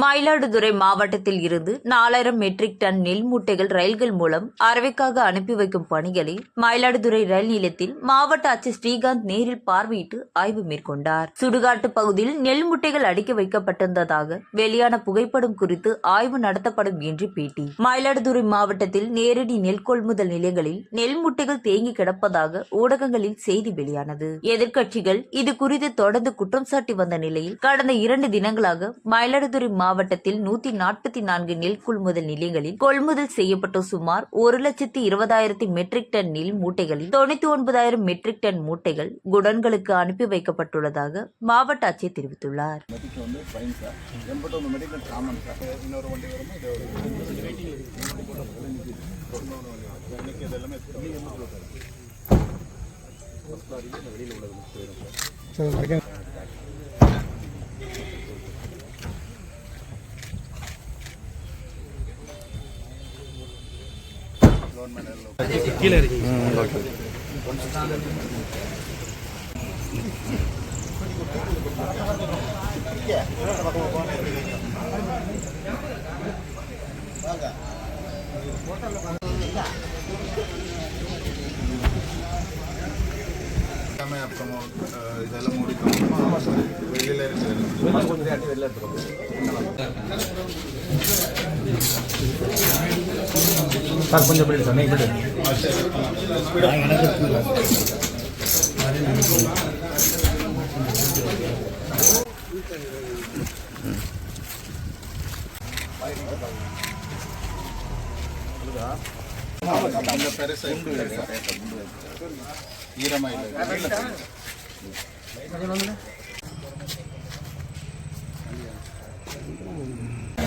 மயிலாடுதுறை மாவட்டத்தில் இருந்து நாலாயிரம் மெட்ரிக் டன் நெல் மூட்டைகள் ரயில்கள் மூலம் அரவைக்காக அனுப்பி வைக்கும் பணிகளை மயிலாடுதுறை ரயில் நிலையத்தில் மாவட்ட ஆட்சியர் ஸ்ரீகாந்த் நேரில் பார்வையிட்டு ஆய்வு மேற்கொண்டார். சுடுகாட்டு பகுதியில் நெல் மூட்டைகள் அடுக்கி வைக்கப்பட்டிருந்ததாக வெளியான புகைப்படம் குறித்து ஆய்வு நடத்தப்படும் என்று பேட்டி. மயிலாடுதுறை மாவட்டத்தில் நேரடி நெல் கொள்முதல் நிலையங்களில் நெல் மூட்டைகள் தேங்கி கிடப்பதாக ஊடகங்களில் செய்தி வெளியானது. எதிர்க்கட்சிகள் இது குறித்து தொடர்ந்து குற்றம் சாட்டி வந்த நிலையில் கடந்த இரண்டு தினங்களாக மயிலாடுதுறை மாவட்டத்தில் நூத்தி நாற்பத்தி நான்கு நெல் கொள்முதல் நிலையங்களில் கொள்முதல் செய்யப்பட்ட சுமார் ஒரு லட்சத்தி இருபதாயிரத்தி மெட்ரிக் டன் நெல் மூட்டைகளில் தொண்ணூத்தி ஒன்பதாயிரம் மெட்ரிக் டன் மூட்டைகள் குடன்களுக்கு அனுப்பி வைக்கப்பட்டுள்ளதாக மாவட்ட ஆட்சியர் தெரிவித்துள்ளார். வெளியில் உள்ளது சார் கவர்மெண்ட் எல்லாமே அப்புறம் அஹ், இதெல்லாம் முடிக்கணும் ஆமாம் சார் வெளியில் இருக்குது Sir கொஞ்சம் பிடி சார் நீங்கள் பிடி